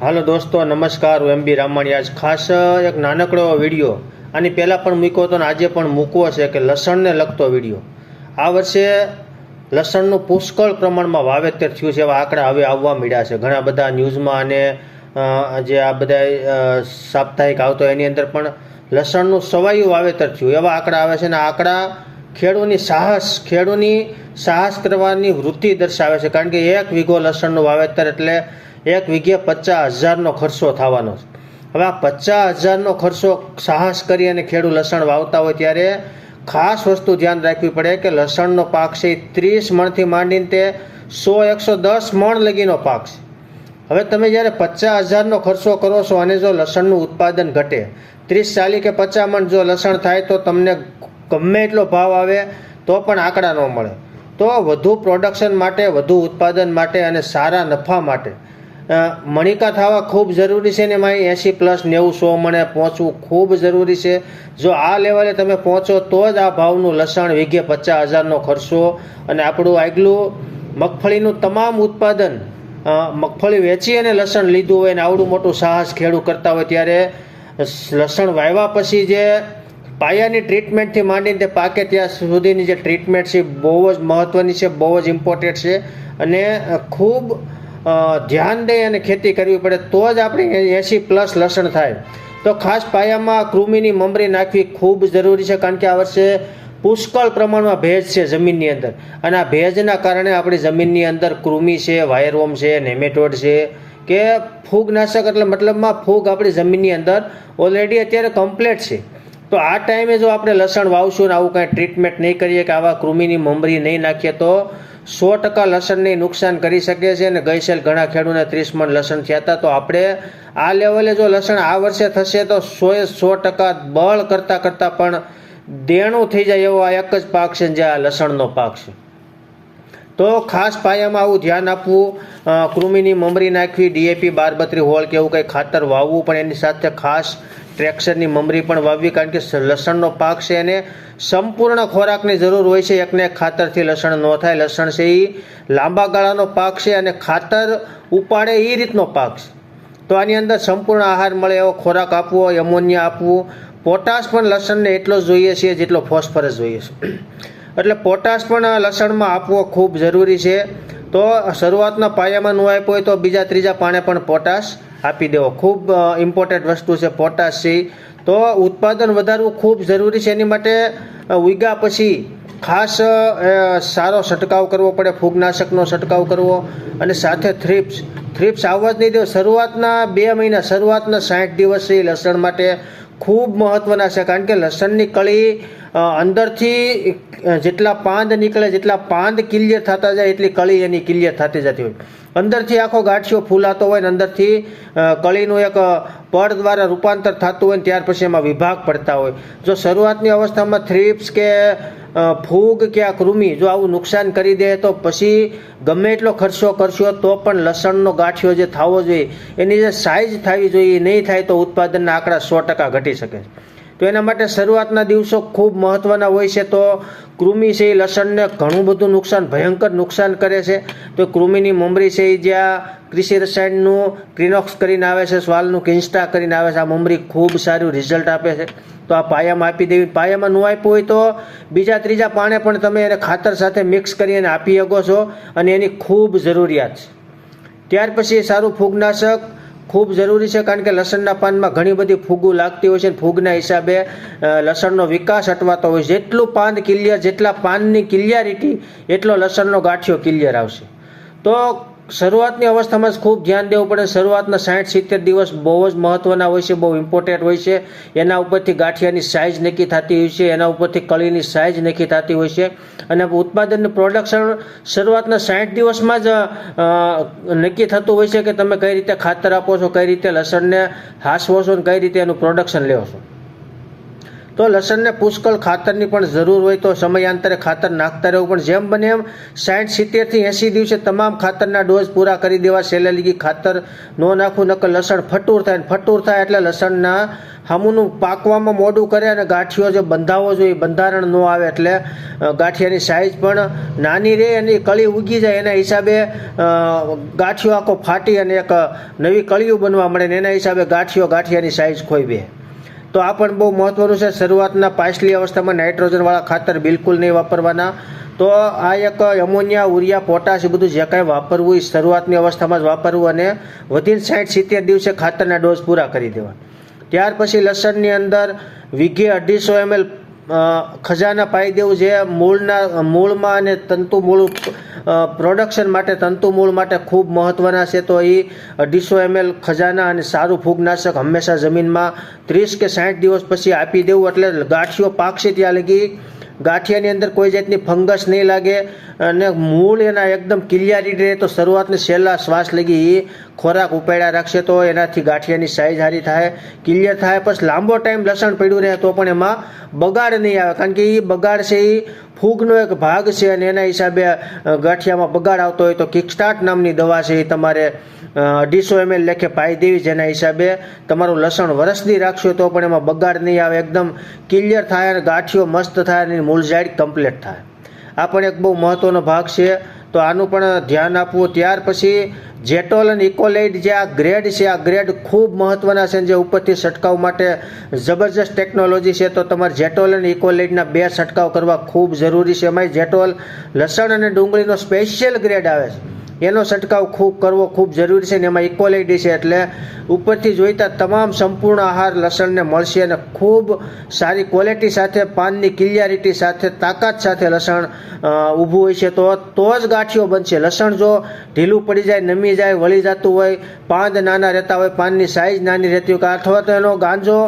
હાલો દોસ્તો, નમસ્કાર. હું એમ બી રામાણી. આજ ખાસ એક નાનકડો વીડિયો. આની પહેલાં પણ મૂક્યો હતો ને આજે પણ મૂકવો છે કે લસણને લગતો વીડિયો. આ વર્ષે લસણનું પુષ્કળ પ્રમાણમાં વાવેતર થયું છે, એવા આંકડા હવે આવવા મળ્યા છે. ઘણા બધા ન્યૂઝમાં અને જે આ બધા સાપ્તાહિક આવતો એની અંદર પણ લસણનું સવાયું વાવેતર થયું. એવા આંકડા આવે છે અને આંકડા ખેડૂની સાહસ ખેડૂની સાહસ કરવાની વૃત્તિ દર્શાવે છે. કારણ કે એક વીઘો લસણનું વાવેતર એટલે એક વીઘે પચાસ હજારનો ખર્ચો થવાનો છે. હવે આ પચાસ હજારનો ખર્ચો સાહસ કરી અને ખેડૂત લસણ વાવતા હોય ત્યારે ખાસ વસ્તુ ધ્યાન રાખવી પડે કે લસણનો પાક છે એ ત્રીસ મણથી માંડીને તે સો, એકસો, દસ મણ લગીનો પાક છે. હવે તમે જ્યારે પચાસ હજારનો ખર્ચો કરો છો અને જો લસણનું ઉત્પાદન ઘટે, ત્રીસ, ચાલીસ કે પચાસ મણ જો લસણ થાય તો તમને ગમે એટલો ભાવ આવે તો પણ આંકડા ન મળે. તો વધુ પ્રોડક્શન માટે, વધુ ઉત્પાદન માટે અને સારા નફા માટે મણિકા થવા ખૂબ જરૂરી છે ને મારી એંસી પ્લસ નેવું સો મણે પહોંચવું ખૂબ જરૂરી છે. જો આ લેવલે તમે પહોંચો તો જ આ ભાવનું લસણ વીઘે પચાસ હજારનો ખર્ચો અને આપણું આગલું મગફળીનું તમામ ઉત્પાદન મગફળી વેચી અને લસણ લીધું હોય ને આવડું મોટું સાહસ ખેડૂત કરતા હોય ત્યારે લસણ વાવ્યા પછી જે પાયાની ટ્રીટમેન્ટથી માંડીને તે પાકે ત્યાં સુધીની જે ટ્રીટમેન્ટ છે બહુ જ મહત્ત્વની છે, બહુ જ ઇમ્પોર્ટન્ટ છે. અને ખૂબ ધ્યાન દઈ અને ખેતી કરવી પડે, તો જ આપણે એંસી પ્લસ લસણ થાય. તો ખાસ પાયામાં કૃમિની મમરી નાખવી ખૂબ જરૂરી છે, કારણ કે આ વર્ષે પુષ્કળ પ્રમાણમાં ભેજ છે જમીનની અંદર. અને આ ભેજના કારણે આપણી જમીનની અંદર કૃમિ છે વાયરવોમ છે, નેમેટોડ છે, કે ફૂગનાશક, એટલે મતલબમાં ફૂગ આપણી જમીનની અંદર ઓલરેડી અત્યારે કમ્પ્લેટ છે. તો આ ટાઈમે જો આપણે લસણ વાવશું ને આવું કાંઈ ટ્રીટમેન્ટ નહીં કરીએ કે આવા કૃમિની મમરી નહીં નાખીએ, તો સો ટકા લસણને નુકસાન કરી શકે છે અને ગઈ સાલ ઘણા ખેડૂને ત્રીસ મણ લસણ થયા હતા તો આપણે આ લેવલે જો લસણ આ વર્ષે થશે તો સોએ સો ટકા બળ કરતાં કરતાં પણ દેણું થઈ જાય એવો આ એક જ પાક છે જે આ લસણનો પાક છે. તો ખાસ પાયામાં આવું ધ્યાન આપવું. કૃમિની મમરી નાખવી, ડીએપી બાર બત્રી હોળ કે એવું કંઈ ખાતર વાવવું પણ એની સાથે ખાસ ટ્રેક્શરની મમરી પણ વાવવી કારણ કે લસણનો પાક છે એને સંપૂર્ણ ખોરાકની જરૂર હોય છે. એકને એક ખાતરથી લસણ ન થાય. લસણ છે એ લાંબા ગાળાનો પાક છે અને ખાતર ઉપાડે એ રીતનો પાક છે. તો આની અંદર સંપૂર્ણ આહાર મળે એવો ખોરાક આપવો, એમોનિયા આપવું. પોટાશ પણ લસણને એટલો જ જોઈએ છે જેટલો ફોસ્ફરસ જોઈએ છે. એટલે પોટાશ પણ લસણમાં આપવો ખૂબ જરૂરી છે. તો શરૂઆતના પાયામાં ન આપ્યો હોય તો બીજા ત્રીજા પાણે પણ પોટાશ આપી દેવો. ખૂબ ઇમ્પોર્ટન્ટ વસ્તુ છે પોટાશ તો ઉત્પાદન વધારવું ખૂબ જરૂરી છે. એની માટે ઉગ્યા પછી ખાસ સારો છંટકાવ કરવો પડે. ફૂગનાશકનો છંટકાવ કરવો અને સાથે થ્રિપ્સ થ્રિપ્સ આવવા જ નહીં દેવો. શરૂઆતના બે મહિના, શરૂઆતના સાઠ દિવસ લસણ માટે ખૂબ મહત્ત્વના છે. કારણ કે લસણની કળી અંદરથી જેટલા પાંદ નીકળે, જેટલા પાંદ ક્લિયર થતા જાય, એટલી કળી એની ક્લિયર થતી જતી હોય. અંદરથી આખો ગાંઠિયો ફૂલાતો હોય ને અંદરથી કળીનું એક પડ દ્વારા રૂપાંતર થતું હોય ને ત્યાર પછી એમાં વિભાગ પડતા હોય. જો શરૂઆતની અવસ્થામાં થ્રીપ્સ કે ફૂગ કે આ કૃમિ જો આવું નુકસાન કરી દે તો પછી ગમે એટલો ખર્ચો કરશો તો પણ લસણનો ગાંઠિયો જે થવો જોઈએ, એની જે સાઇઝ થવી જોઈએ નહીં થાય તો ઉત્પાદનના આંકડા સો ટકા ઘટી શકે છે. તો એના માટે શરૂઆતના દિવસો ખૂબ મહત્ત્વના હોય છે. તો કૃમિ છે એ લસણને ઘણું બધું નુકસાન, ભયંકર નુકસાન કરે છે. તો કૃમિની મમરી છે એ જ્યાં કૃષિ રસાયણનું ક્રિનોક્સ કરીને આવે છે, સ્વાલનું કિન્સ્ટા કરીને આવે છે. આ મમરી ખૂબ સારું રિઝલ્ટ આપે છે. તો આ પાયામાં આપી દેવી. પાયામાં ન આપ્યું હોય તો બીજા ત્રીજા પાણે પણ તમે એને ખાતર સાથે મિક્સ કરી અને આપી શકો છો અને એની ખૂબ જરૂરિયાત છે. ત્યાર પછી સારું ફૂગનાશક ખૂબ જરૂરી છે, કારણ કે લસણના પાનમાં ઘણી બધી ફૂગો લાગતી હોય છે ફૂગના હિસાબે લસણનો વિકાસ અટવાતો હોય છે. જેટલું પાન ક્લિયર, જેટલા પાનની ક્લિયરિટી, એટલો લસણનો ગાંઠિયો ક્લિયર આવશે. તો શરૂઆતની અવસ્થામાં જ ખૂબ ધ્યાન દેવું પડે. શરૂઆતના સાઠ, સિત્તેર દિવસ બહુ જ મહત્ત્વના હોય છે, બહુ ઇમ્પોર્ટન્ટ હોય છે. એના ઉપરથી ગાંઠિયાની સાઇઝ નક્કી થતી હોય છે, એના ઉપરથી કળીની સાઇઝ નક્કી થતી હોય છે. અને ઉત્પાદનનું પ્રોડક્શન શરૂઆતના સાઠ દિવસમાં જ નક્કી થતું હોય છે કે તમે કઈ રીતે ખાતર આપો છો, કઈ રીતે લસણને હાસવો છો અને કઈ રીતે એનું પ્રોડક્શન લેવો છો. તો લસણને પુષ્કળ ખાતરની પણ જરૂર હોય તો સમયાંતરે ખાતર નાખતા રહેવું. પણ જેમ બને એમ સાઠ સિત્તેરથી એંસી દિવસે તમામ ખાતરના ડોઝ પૂરા કરી દેવા છેલ્લે લીગી ખાતર ન નાખવું, નકર લસણ ફટુર થાય ને ફટુર થાય એટલે લસણના હમુનું પાકવામાં મોડું કરે અને ગાંઠિયો જે બંધાવો જોઈએ બંધારણ ન આવે એટલે ગાંઠિયાની સાઇઝ પણ નાની રહે અને કળી ઉગી જાય. એના હિસાબે ગાંઠિયો આખો ફાટી અને એક નવી કળીઓ બનવા મળે ને એના હિસાબે ગાંઠિયો ગાંઠિયાની સાઇઝ ખોઈ બે. તો આ પણ બહુ મહત્વનું છે. શરૂઆતના પાછલી અવસ્થામાં નાઇટ્રોજનવાળા ખાતર બિલકુલ નહીં વાપરવાના. તો આ એક એમોનિયા ઉરિયા પોટાશ એ બધું જે કાંઈ વાપરવું એ શરૂઆતની અવસ્થામાં જ વાપરવું અને વધીને સાઠ સિત્તેર દિવસે ખાતરના ડોઝ પૂરા કરી દેવા ત્યાર પછી લસણની અંદર વીઘે અઢીસો એમએલ ખજાના પાઈ દેવું જે મૂળના મૂળમાં અને તંતુ મૂળ પ્રોડક્શન માટે, તંતુ મૂળ માટે ખૂબ મહત્ત્વના છે. તો એ અઢીસો એમએલ ખજાના અને સારું ફૂગનાશક હંમેશા જમીનમાં ત્રીસ કે સાઠ દિવસ પછી આપી દેવું. એટલે ગાંઠિયો પાકશે ત્યાં લગી. ગાંઠિયાની અંદર કોઈ જાતની ફંગસ નહીં લાગે અને મૂળ એના એકદમ ક્લિયરિટી રહે. તો શરૂઆતની છેલ્લા શ્વાસ લગી એ ખોરાક ઉપાડ્યા રાખશે તો એનાથી ગાંઠિયાની સાઈઝ સારી થાય ક્લિયર થાય, પછી લાંબો ટાઈમ લસણ પડ્યું રહે તો પણ એમાં બગાડ નહીં આવે. કારણ કે એ બગાડ છે એ ફૂગનો એક ભાગ છે અને એના હિસાબે ગાંઠિયામાં બગાડ આવતો હોય તો કિકસ્ટાર્ટ નામની દવા છે એ તમારે અઢીસો એમએલ લેખે પાઈ દેવી જેના હિસાબે તમારું લસણ વરસદી રાખશો તો પણ એમાં બગાડ નહીં આવે. એકદમ ક્લિયર થાય અને ગાંઠિયો મસ્ત થાય અને મૂળઝાડ કમ્પ્લીટ થાય. આ પણ એક બહુ મહત્ત્વનો ભાગ છે. તો આનું પણ ધ્યાન આપવું. ત્યાર પછી જેટોલ અને ઇકોલેઇડ જે આ ગ્રેડ છે, આ ગ્રેડ ખૂબ મહત્ત્વના છે જે ઉપરથી છંટકાવ માટે જબરજસ્ત ટેકનોલોજી છે, તો તમારે જેટોલ અને ઇકોલેઇડના બે છંટકાવ કરવા ખૂબ જરૂરી છે. એમાંય જેટોલ લસણ અને ડુંગળીનો સ્પેશિયલ ગ્રેડ આવે છે. એનો છંટકાવ ખૂબ કરવો ખૂબ જરૂરી છે ને એમાં ઇક્વલિટી છે એટલે ઉપરથી જોઈતા તમામ સંપૂર્ણ આહાર લસણને મળશે અને ખૂબ સારી ક્વોલિટી સાથે, પાનની ક્લિયારિટી સાથે, તાકાત સાથે લસણ ઊભું હોય છે. તો તો જ ગાંઠિયો બનશે. લસણ જો ઢીલું પડી જાય, નમી જાય, વળી જતું હોય, પાંદ નાના રહેતા હોય, પાનની સાઇઝ નાની રહેતી હોય અથવા તો એનો ગાંજો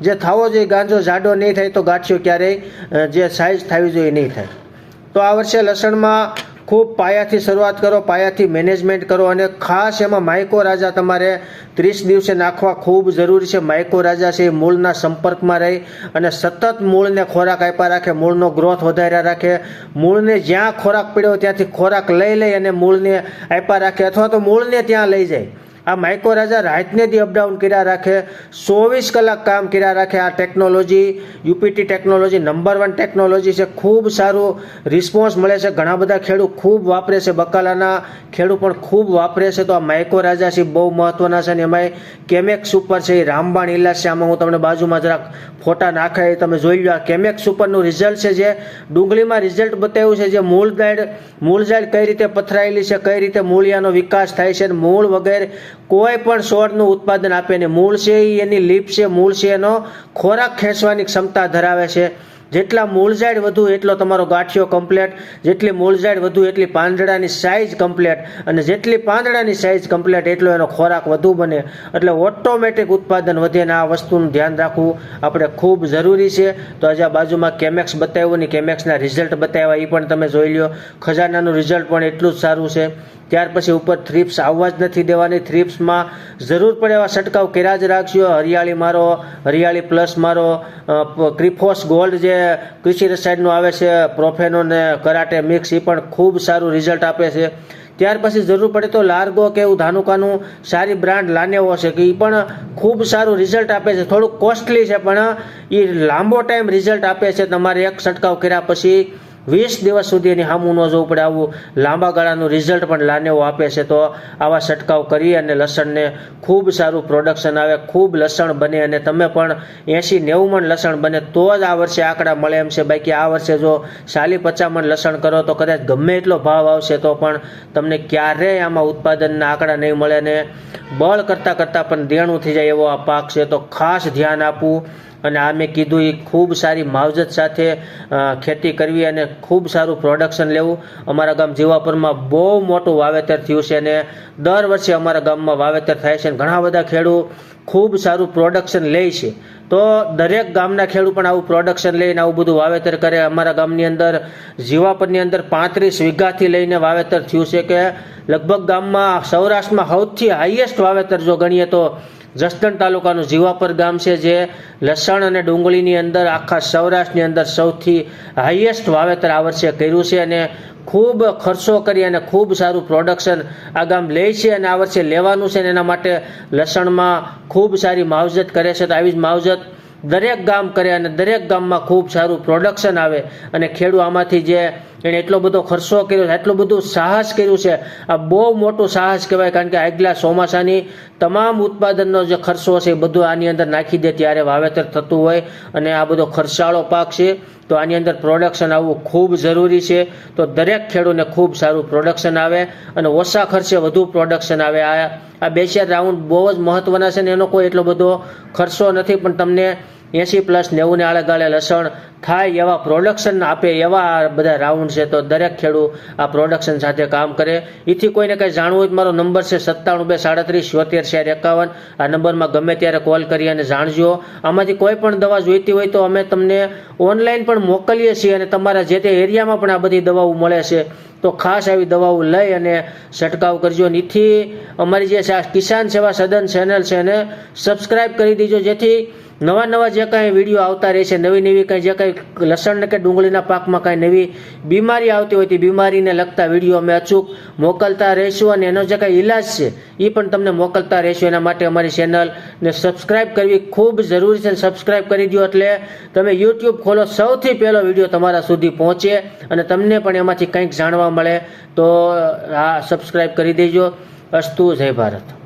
જે થવો જોઈએ, ગાંજો જાડો નહીં થાય તો ગાંઠિયો ક્યારેય જે સાઇઝ થવી જોઈએ નહીં થાય. તો આ વર્ષે લસણમાં ખૂબ પાયાથી શરૂઆત કરો, પાયાથી મેનેજમેન્ટ કરો અને ખાસ એમાં માઇકો રાજા તમારે ત્રીસ દિવસે નાખવા ખૂબ જરૂરી છે. માઇકો રાજા છે એ મૂળના સંપર્કમાં રહી અને સતત મૂળને ખોરાક આપ્યા રાખે, મૂળનો ગ્રોથ વધાર્યા રાખે. મૂળને જ્યાં ખોરાક પીડ્યો ત્યાંથી ખોરાક લઈ લઈ અને મૂળને આપ્યા રાખે અથવા તો મૂળને ત્યાં લઈ જાય. આ માઇકો રાજા રાતને દી અપડાઉન કર્યા રાખે, ચોવીસ કલાક કામ કર્યા રાખે આ technology, UPT technology, number one technology છે. ખૂબ સારું રિસ્પોન્સ મળે છે. ઘણા બધા ખેડૂત ખૂબ વાપરે છે. બકાલાના ખેડૂત પણ ખૂબ વાપરે છે. તો આ માઇકો રાજા છે બહુ મહત્વના છે અને એમાંય કેમેક્સ ઉપર છે એ રામબાણ ઇલાજ છે. આમાં હું તમને બાજુમાં જરાક ફોટા નાખે તમે જોઈ લો આ કેમેક્સ ઉપરનું રિઝલ્ટ છે જે ડુંગળીમાં રિઝલ્ટ બતાવ્યું છે જે મૂળ ગાઈડ મૂળ ઝાડ કઈ રીતે પથરાયેલી છે, કઈ રીતે મૂળિયાનો વિકાસ થાય છે મૂળ વગેરે કોઈ પણ છોડનું ઉત્પાદન આપે ને મૂળ છે એ એની લીપ છે, મૂળ છે, એનો ખોરાક ખેંચવાની ક્ષમતા ધરાવે છે. જેટલા મૂળઝાડ વધુ, એટલો તમારો ગાંઠિયો કમ્પ્લેટ જેટલી મૂળઝાડ વધુ, એટલી પાંદડાની સાઇઝ કમ્પ્લેટ અને જેટલી પાંદડાની સાઇઝ કમ્પ્લેટ એટલો એનો ખોરાક વધુ બને. એટલે ઓટોમેટિક ઉત્પાદન વધે ને આ વસ્તુનું ધ્યાન રાખવું આપણે ખૂબ જરૂરી છે. તો આજે આ બાજુમાં કેમેક્સ બતાવ્યું ને કેમેક્સના રિઝલ્ટ બતાવ્યા એ પણ તમે જોઈ લો ખજાનાનું રિઝલ્ટ પણ એટલું જ સારું છે. ત્યાર પછી ઉપર થ્રીપ્સ આવવા જ નથી દેવાની. થ્રીપ્સમાં જરૂર પડે એવા છંટકાવ કર્યા જ રાખજો. હરિયાળી મારો, હરિયાળી પ્લસ મારો ક્રિફોસ ગોલ્ડ જે કૃષિ રસાયણનું આવે છે પ્રોફેનો ને કરાટે મિક્સ એ પણ ખૂબ સારું રિઝલ્ટ આપે છે. ત્યાર પછી જરૂર પડે તો લાર્ગો કે એવું ધાનુકાનું સારી બ્રાન્ડ લાનેવો છે કે એ પણ ખૂબ સારું રિઝલ્ટ આપે છે. થોડુંક કોસ્ટલી છે પણ એ લાંબો ટાઈમ રિઝલ્ટ આપે છે. તમારે એક છંટકાવ કર્યા પછી વીસ દિવસ સુધી એની સામું ન જોવું પડે. આવું લાંબા ગાળાનું રિઝલ્ટ પણ લાનેવો આપે છે. તો આવા છંટકાવ કરી અને લસણને ખૂબ સારું પ્રોડક્શન આવે, ખૂબ લસણ બને અને તમે પણ એંસી નેવું મણ લસણ બને તો જ આ વર્ષે આંકડા મળે એમ છે. બાકી આ વર્ષે જો ચાલી પચામણ લસણ કરો તો કદાચ ગમે એટલો ભાવ આવશે તો પણ તમને ક્યારેય આમાં ઉત્પાદનના આંકડા નહીં મળે ને બળ કરતાં કરતાં પણ દેણું થઈ જાય એવો આ પાક છે. તો ખાસ ધ્યાન આપવું. અને આ મેં કીધું એ ખૂબ સારી માવજત સાથે ખેતી કરવી અને ખૂબ સારું પ્રોડક્શન લેવું. અમારા ગામ જીવાપુરમાં બહુ મોટું વાવેતર થયું છે અને દર વર્ષે અમારા ગામમાં વાવેતર થાય છે અને ઘણા બધા ખેડૂત ખૂબ સારું પ્રોડક્શન લે છે. તો દરેક ગામના ખેડૂત પણ આવું પ્રોડક્શન લઈને આવું બધું વાવેતર કરે. અમારા ગામની અંદર, જીવાપરની અંદર પાંત્રીસ વીઘાથી લઈને વાવેતર થયું છે કે લગભગ ગામમાં સૌરાષ્ટ્રમાં સૌથી હાઈએસ્ટ વાવેતર જો ગણીએ તો જસદણ તાલુકાનું જીવાપર ગામ છે જે લસણ અને ડુંગળીની અંદર આખા સૌરાષ્ટ્રની અંદર સૌથી હાઈએસ્ટ વાવેતર આ વર્ષે કર્યું છે અને ખૂબ ખર્ચો કરી અને ખૂબ સારું પ્રોડક્શન આ ગામ લે છે અને આ વર્ષે લેવાનું છે અને એના માટે લસણમાં ખૂબ સારી માવજત કરે છે. તો આવી જ માવજત દરેક ગામ કરે અને દરેક ગામમાં ખૂબ સારું પ્રોડક્શન આવે અને ખેડૂત આમાંથી જે એણે એટલો બધો ખર્ચો કર્યો છે એટલું બધું સાહસ કર્યું છે. આ બહુ મોટું સાહસ કહેવાય, કારણ કે આગલા ચોમાસાની તમામ ઉત્પાદનનો જે ખર્ચો છે એ બધું આની અંદર નાખી દે ત્યારે વાવેતર થતું હોય અને આ બધો ખર્ચાળો પાક છે, તો આની અંદર પ્રોડક્શન આવવું ખૂબ જરૂરી છે. તો દરેક ખેડૂતને ખૂબ સારું પ્રોડક્શન આવે અને ઓછા ખર્ચે વધુ પ્રોડક્શન આવે. આ આ બે ચાર રાઉન્ડ બહુ જ મહત્વના છે ને એનો કોઈ એટલો બધો ખર્ચો નથી, પણ તમને એંસી પ્લસ નેવુંને આળે ગાળે લસણ થાય એવા પ્રોડક્શન આપે એવા બધા રાઉન્ડ છે તો દરેક ખેડૂત આ પ્રોડક્શન સાથે કામ કરે. એથી કોઈને કંઈ જાણવું હોય મારો નંબર છે સત્તાણું બે સાડત્રીસ છોતેર ચાર એકાવન. આ નંબરમાં ગમે ત્યારે કોલ કરી અને જાણજો. આમાંથી કોઈ પણ દવા જોઈતી હોય તો અમે તમને ઓનલાઈન પણ મોકલીએ છીએ અને તમારા જે તે એરિયામાં પણ આ બધી દવાઓ મળે છે તો ખાસ આવી દવાઓ લઈ અને છંટકાવ કરજો. અને એથી અમારી જે છે કિસાન સેવા સદન ચેનલ છે એને સબસ્ક્રાઈબ કરી દીજો જેથી નવા નવા જે કાંઈ વીડિયો આવતા રહે છે, નવી નવી કાંઈ જે કાંઈ લસણ કે ડુંગળીના પાકમાં કાંઈ નવી બીમારી આવતી હોય તે બીમારીને લગતા વીડિયો અમે અચૂક મોકલતા રહીશું અને એનો જે કાંઈ ઈલાજ છે એ પણ તમને મોકલતા રહીશું. એના માટે અમારી ચેનલને સબસ્ક્રાઈબ કરવી ખૂબ જરૂરી છે સબસ્ક્રાઇબ કરી દો એટલે તમે યુટ્યુબ ખોલો, સૌથી પહેલો વીડિયો તમારા સુધી પહોંચે અને તમને પણ એમાંથી કંઈક જાણવા મળે તો આ સબસ્ક્રાઈબ કરી દેજો. અસ્તુ, જય ભારત.